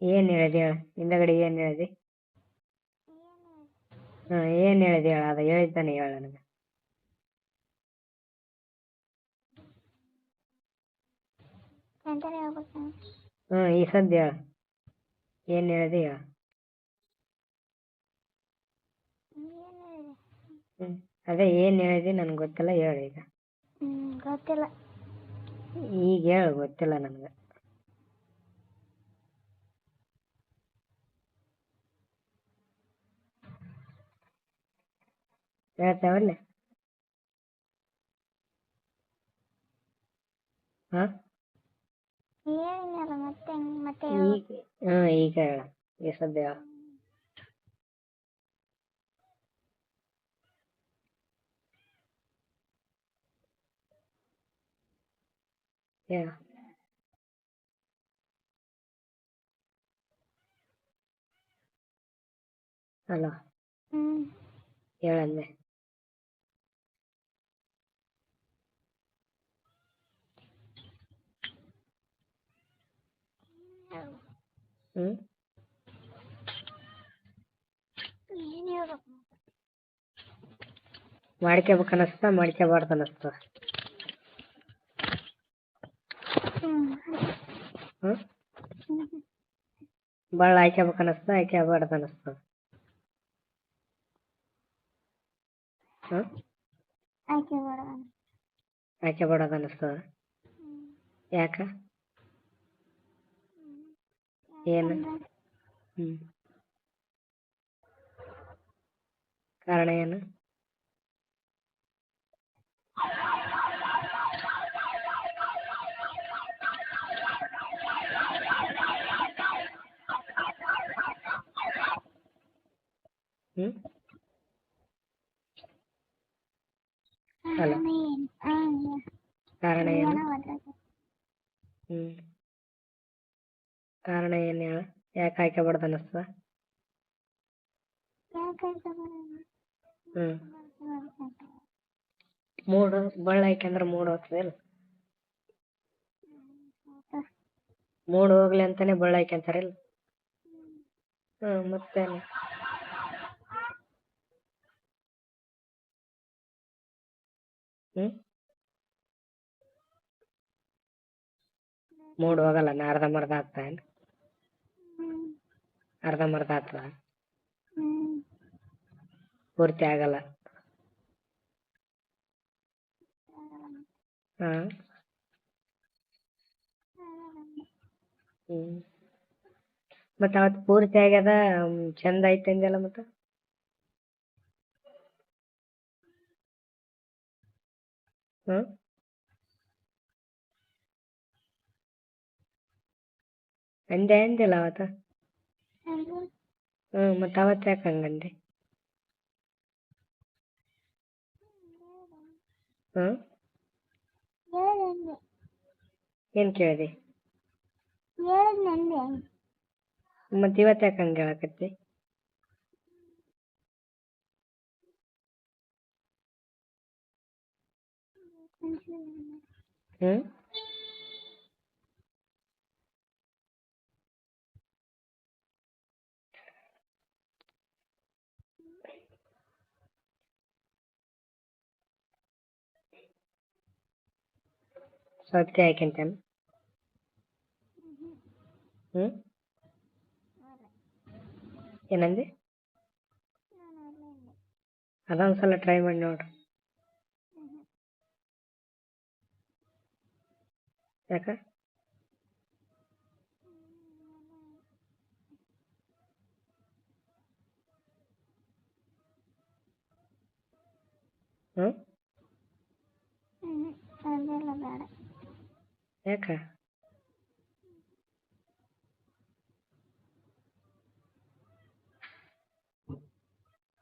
ಏನು ಹೇಳಿದೆ ಹೇಳ? ಹಿಂದಗಡೆ ಏನ್ ಹೇಳದಿ? ಹಾಂ ಏನು ಹೇಳಿದೆ ಹೇಳ? ಅದ ಹೇಳಿದ್ದಾನೆ ಹೇಳ ನನಗೆ. ಹ್ಞೂ ಈ ಸದ್ಯ ಹೇಳ. ಏನು ಹೇಳಿದೆ ಹೇಳ ಏನು ಹೇಳಿದೆ ಹ್ಞೂ ಅದೇ ಏನ್ ಹೇಳಿದೆ ನನಗೆ ಗೊತ್ತಿಲ್ಲ ಹೇಳು ಈಗ. ಹ್ಮ್ ಗೊತ್ತಿಲ್ಲ. ಈಗ ಹೇಳು ಗೊತ್ತಿಲ್ಲ ನನಗೆ. ಹೇಳ್ತಾವಲ್ಲ ಹಾ? ಮತ್ತೆ ಮತ್ತೆ ಈಗ ಹಾಂ ಈಗ ಹೇಳ. ಈ ಸದ್ಯ ಹೇಳ. ಹೇಳ ಹಲೋ ಹ್ಞೂ ಹ್ಮ್. ಹೇಳ್ಬೇಕು? ಮಾಡ್ಕೋಬೇಕು ಅನ್ನಿಸ್ತಾ ಮಾಡ್ಕೋಬಾರ್ದು ಅನ್ನಿಸ್ತಾ ಹ್ಞೂ ಹ್ಞೂ ಭಾಳ ಹಾಕ್ಕೋಬೇಕು ಅನ್ನಿಸ್ತಾ ಹಾಕ್ಕೋಬಾರ್ದು ಅನ್ನಿಸ್ತದ ಹಾಂ ಆಯ್ಕೆ ಬೇಡ ಹಾಕ್ಕೋಬಾರ್ದು ಅನ್ನಿಸ್ತದ ಯಾಕೆ? ಏನು? ಹ್ಞೂ ಕಾರಣ ಏನು? ಹ್ಞೂ ಕಾರಣ ಏನು ಹಾಂ ಕಾರಣ ಏನು ಕಾರಣ ಹೇಳು. ಯಾಕೆ ಹಾಕಬಾರ್ದು ಅನ್ನಿಸ್ತದ? ಹ್ಞೂ ಮೂಡು ಬಳ್ಳ ಹಾಕ್ಯಂದ್ರೆ ಮೂಡ್ ಹೋಗ್ತದಿಲ್ಲ ಮೂಡ್ ಹೋಗ್ಲಿ ಅಂತಾನೆ ಬಳ್ಳ ಹಾಕ್ಯಂತಾರಿಲ್ಲ ಹ್ಮ್ ಮತ್ತೇನು? ಮೂಡ್ ಹೋಗಲ್ಲ, ನಾ ಅರ್ಧಂಬರ್ಧ ಆಗ್ತಾ ಏನು ಹ್ಞೂ ಅರ್ಧಂಬರ್ಧ ಆಗ್ತದ ಪೂರ್ತಿ ಆಗಲ್ಲ. ಹಾ? ಹ್ಮ್. ಮತ್ತ ಅವತ್ತು ಪೂರ್ತಿ ಆಗ್ಯದ ಚಂದ ಐತೆ ಅಂದಲ್ಲ ಮತ್ತು? ಹ್ಞೂ ಅಂದೆ ಅಂದಿಲ್ಲ ಅವತ್ತು ಹ್ಞೂ ಹ್ಞೂ ಮತ್ತು ಅವತ್ತು ಯಾಕೆ ಹಂಗಂದೆ ಹ್ಞೂ ಹೇಳಿದ್ನಂದೆ ಏನು ಕೇಳಿದೆ ಹೇಳಿದ್ನಂದೆ ಮತ್ತು ಇವತ್ತು ಯಾಕೆ ಹಂಗೆ ಹೇಳಕತ್ತಿ ಹ್ಞೂ ಸೌತೆಕಾಯಿ ಹಾಕ್ಯಂತೇನು ಹ್ಞೂ ಏನಂದೆ ಅದೊಂದು ಸಲ ಟ್ರೈ ಮಾಡಿ ನೋಡ್ರಿ ಯಾಕೆ ಹ್ಞೂ ಹ್ಞೂ ಅದೆಲ್ಲ ಬೇಡ ಯಾಕೆ